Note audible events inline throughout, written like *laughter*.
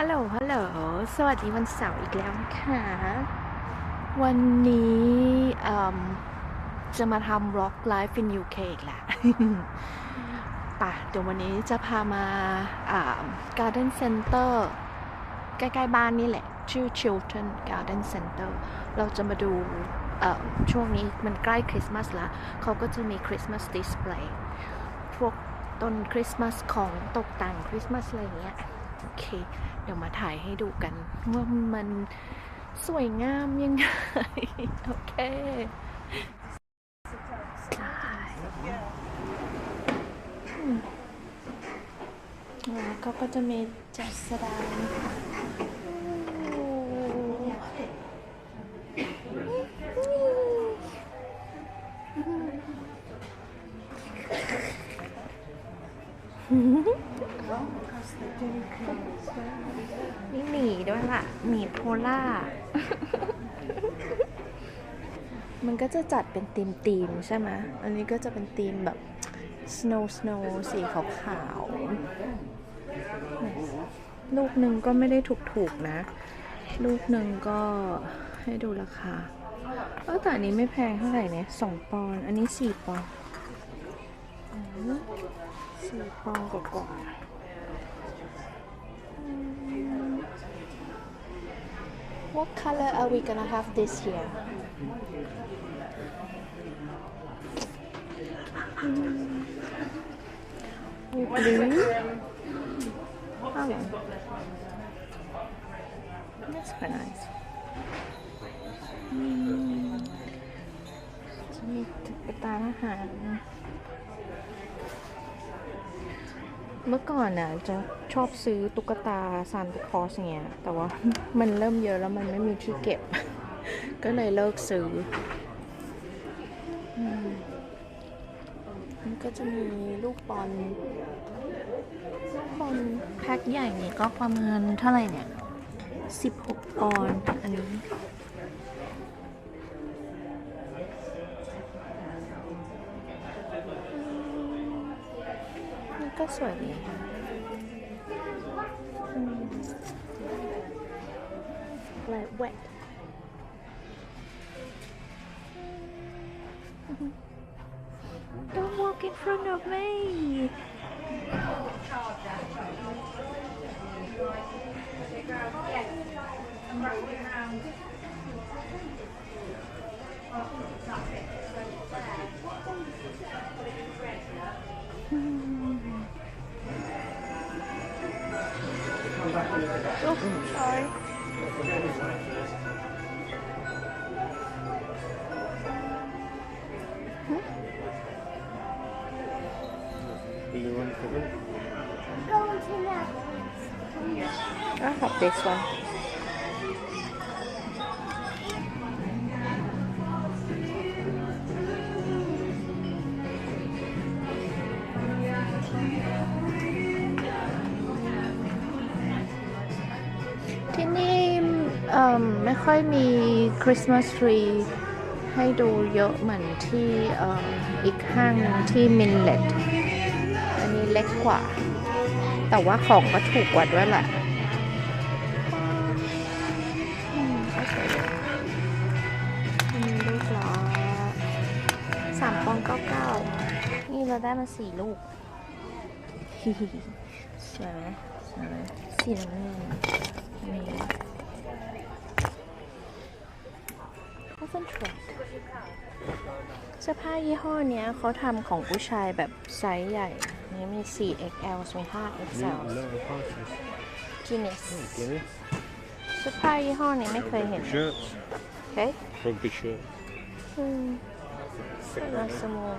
ฮัลโหล ฮัลโหล สวัสดีวันเสาร์อีกแล้วนะคะวันนี้จะมาทำ Rock Life in UK อีกแล้วป่ะ เดี๋ยววันนี้จะพามา Garden Center ใกล้ ๆ บ้านนี่แหละ ชื่อ Chiltern Garden Center เราจะมาดูช่วงนี้มันใกล้คริสต์มาสล้วเขาก็จะมีคริสต์มาสดิสเพลย์พวกต้นคริสต์มาสของตกแต่งคริสต์มาสอะไรอย่างเงี้ย โอเค เดี๋ยวมาถ่ายให้ดูกัน ว่ามันสวยงามยังไง โอเคแล้วเขาก็จะมีจัดแสดงอ้มี หมีด้วยล่ะ หมีโพล่า มันก็จะจัดเป็นธีมธีมๆใช่ไหม อันนี้ก็จะเป็นธีมแบบ snow snow สีขาวๆ ลูกหนึ่งก็ไม่ได้ถูกๆนะ ลูกหนึ่งก็ให้ดูราคา เออแต่อันนี้ไม่แพงเท่าไหร่เนี่ยสองปอนด์อันนี้สี่ปอนด์อืมสี่ปอนด์กว่าๆ What color are we gonna have this year? Blue. Oh, that's quite nice. อืมจะมีตุ๊กตาทหารเมื่อก่อนน่ะจะ ชอบซื้อตุ๊กตาซานตาคอสอย่างเงี้ย แต่ว่ามันเริ่มเยอะแล้วมันไม่มีที่เก็บ ก็เลยเลิกซื้ออืมมันก็จะมีลูกบอลลูกบอลแพ็คใหญ่เนี่ยก็ประมาณเท่าไหร่เนี่ย 16ปอนด์อันนี้นี่ก็สวยดีอื wet Don't walk in front of me. Oh, sorry. Blue one for them. I have this one. t ที่นี่เอิ่มไม่ค่อยมีคริสต์มาสทรีให้ดูเยอะเหมือนที่อีกห้างที่มินเลต เล็กกว่า แต่ว่าของก็ถูกกว่าด้วยแหละอืมก็สวยดีอันนี้ลูกละสามปอนด์เก้าเก้านี่เราได้มาสี่ลูกสวยไหมสวยไหมสีน้ำเงินนี่ concentrate เสื้อผ้ายี่ห้อเนี้ยเขาทำของผู้ชายแบบไซส์ใหญ่ นี่มี 4XL มี 5XL Lower prices. Guinness Guinness. เสื้อผ้ายี่ห้อนี้ไม่เคยเห็น Shirts. เฮ้ย Rugby shirt. อืมเสื้อสมอง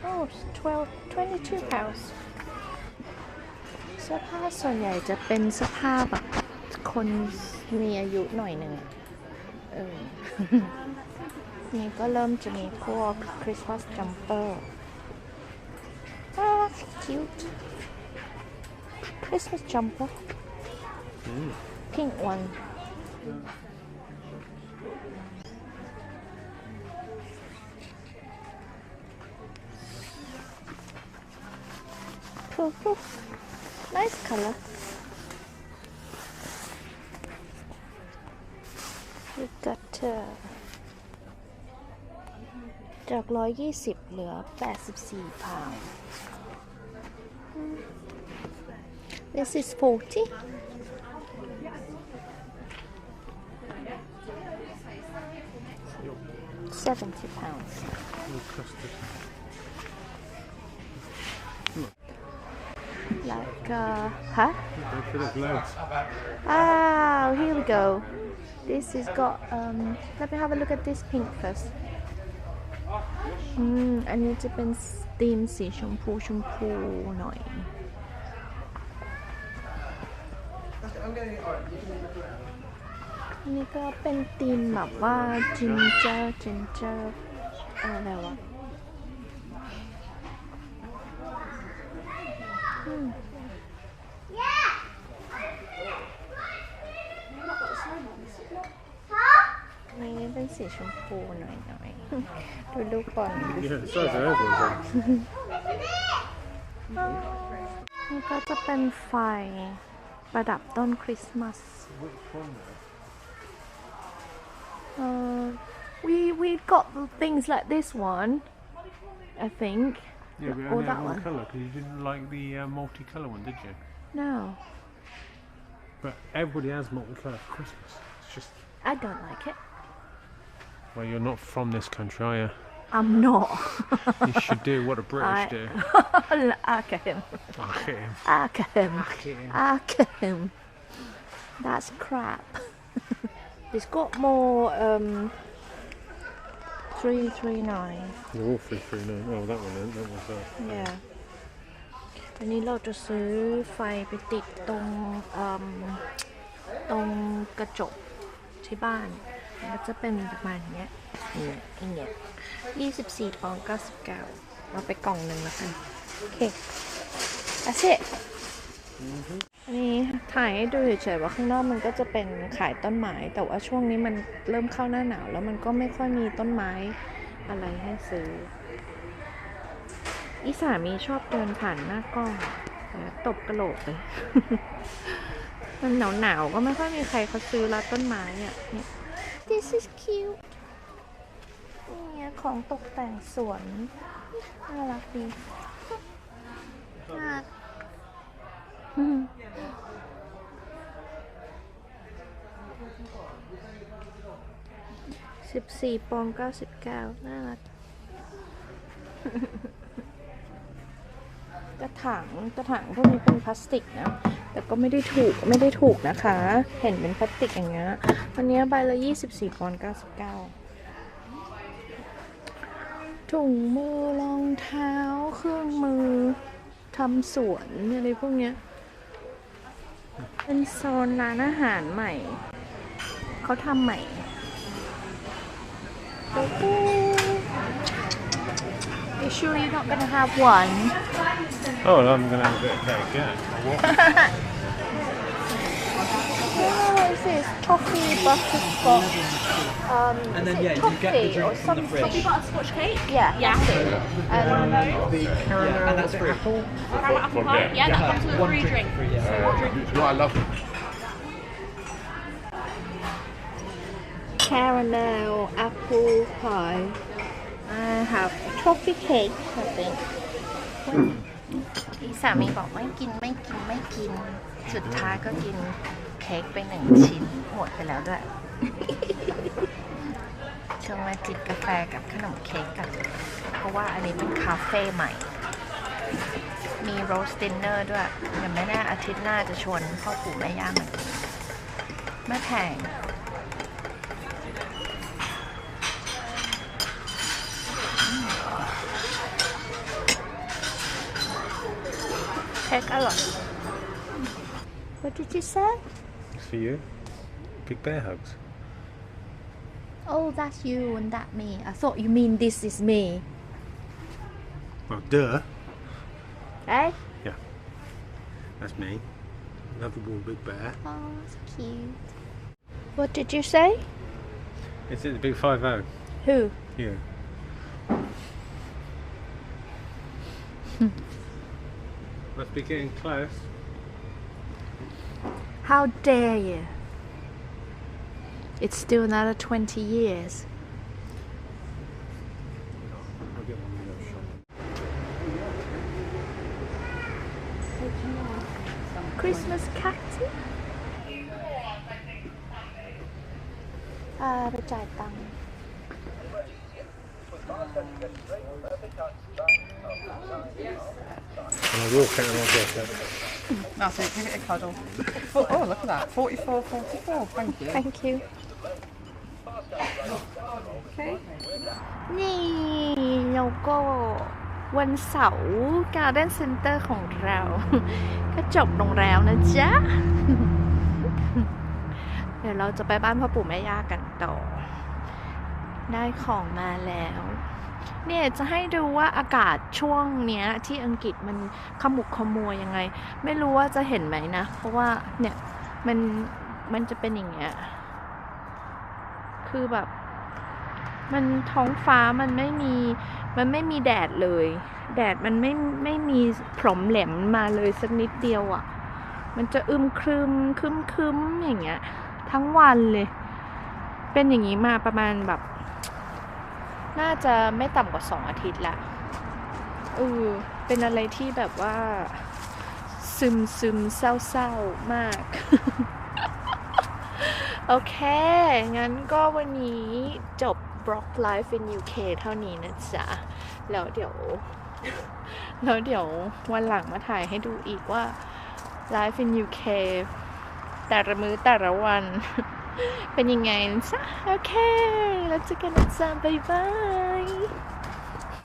โอ้12 22 pounds เสื้อผ้าส่วนใหญ่จะเป็นเสื้อผ้าแบบคนมีอายุหน่อยหนึ่งอะ เออ นี่ก็เริ่มจะมีพวกคริสต์มาสจัมเปอร์อ่า cute Christmas jumper Mm. pink one Poof, poof. Nice color. กัตเตอร์จาก 120 เหลือ 84 พาวด์ This is 40 70 pounds. Like, uh, huh? Go for the gloves. Ah, here we go. This has got, um, let me have a look at this pink first. อืม อันนี้จะเป็นธีมสีชมพูชมพูหน่อย อันนี้ก็เป็นธีมแบบว่าจินเจอร์จินเจอร์อะไรวะ อืม อันนี้เป็นสีชมพูหน่อยหน่อยๆ ดูลูกบอล *laughs* Yeah, the *laughs* size of those ones. then. นี่ก็จะเป็นไฟประดับต้นคริสต์มาส Which one though? เอ่อ we we got the things like this one I think yeah, we only had one, one. colour because you didn't like the uh, multicolour one, did you? no But everybody has multicolour for Christmas. It's just I don't like it well, you're not from this country, are you? I'm not You should do what the British I- do. Arkham Oh, hit him. Arkham Hit him. Arkham that's crap *laughs* it's got more um 339 They're all three three nine. Oh, that one then. That was uh, yeah อันนี้เราจะซื้อไฟไปติดตรงเอิ่มตรงกระจกที่บ้านมันก็จะเป็นประมาณเนี้ยเนี่ยอย่างเงี้ยยี่สิบสี่ปอนด์เก้าสิบเก้าเอาไปกล่องหนึ่งแล้วกัน โอเค that's it อันนี้ถ่ายให้ดูเฉยๆว่าข้างนอกมันก็จะเป็นขายต้นไม้แต่ว่าช่วงนี้มันเริ่มเข้าหน้าหนาว แล้วมันก็ไม่ค่อยมีต้นไม้อะไรให้ซื้อ อีสามีชอบเดินผ่านหน้ากล้องตบกระโหลกเลย มันหนาวหนาวๆก็ไม่ค่อยมีใครเขาซื้อรัดต้นไม้อะเนี่ย This is cute นี่ของตกแต่งสวนน่ารักดีน่ารักอืม สิบสี่ปองเก้าสิบเก้าน่ารัก กระถางกระถางพวกนี้เป็นพลาสติกนะ แต่ก็ไม่ได้ถูกไม่ได้ถูกนะคะ เห็นเป็นพลาสติกอย่างเงี้ยอันนี้ใบละ24ปอนด์99ถุงมือรองเท้าเครื่องมือทำสวนอะไรพวกเนี้ย เป็นโซนร้านอาหารใหม่ เขาทำใหม่ You sure you're not gonna have one? Oh, well, I'm going to have a bit of that again. What? Oh, what is this? Toffee butterscotch. Um, And then, is it yeah, you get the toffee drink or from the something? fridge. butterscotch cake? Yeah, yeah. And Yeah, and that's free. Caramel apple pie? Yeah, that comes with a free drink. free, yeah. No, I love caramel apple pie. I have a toffee cake, I think. อีสามีบอกไม่กินไม่กินไม่กิน สุดท้ายก็กินเค้กไปหนึ่งชิ้นหมดไปแล้วด้วยช่วงมาจิบกาแฟกับขนมเค้กกัน เพราะว่าอันนี้เป็นคาเฟ่ใหม่ มีโรสตินเนอร์ด้วยเดี๋ยวไม่แน่อาทิตย์หน้าจะชวนพ่อปู่แม่ย่ามาไม่แพง a lot. What did you say? It's for you. Big bear hugs. Oh, that's you and that me. I thought you mean this is me. Well, duh. Right? Yeah. That's me. Lovable big bear. Oh, that's cute. What did you say? Is it the big 5 0. Who? You. Hmm. *laughs* Must be getting close. How dare you? it's still another 20 years I'll get one of those shot. Christmas cat อ่าไปจ่ายตังค์ And I will count on my birthday. That's it, give it a cuddle. Oh, oh, look at that. 44, 44. Thank you. thank you Okay. นี่แล้วก็วันเสาร์ Garden Center ของเรา ก็จบลงแล้วนะจ๊ะ เดี๋ยวเราจะไปบ้านพ่อปู่แม่ย่ากันต่อ ได้ของมาแล้ว เนี่ยจะให้ดูว่าอากาศช่วงเนี้ยที่อังกฤษมันขมุกขมัวยังไง ไม่รู้ว่าจะเห็นไหมนะ เพราะว่าเนี่ยมันมันจะเป็นอย่างเงี้ย คือแบบ มันท้องฟ้ามันไม่มี มันไม่มีแดดเลย แดดมันไม่ไม่มีพรมแหลมมาเลยสักนิดเดียวอะ่ะ มันจะอึมครึมครึมคึมอย่างเงี้ย ทั้งวันเลย เป็นอย่างนี้มาประมาณแบบ น่าจะไม่ต่ำกว่าสองอาทิตย์ละเออเป็นอะไรที่แบบว่า ซึมซึมเศร้าเศร้ามาก โอเค งั้นก็วันนี้จบ Block Life in UK เท่านี้นะจ๊ะ แล้วเดี๋ยว แล้วเดี๋ยววันหลังมาถ่ายให้ดูอีกว่า Life in UK แต่ละมื้อแต่ละวัน เป็นยังไงนะจ๊ะ โอเค แล้วเจอกันนะจ๊ะบ๊ายบาย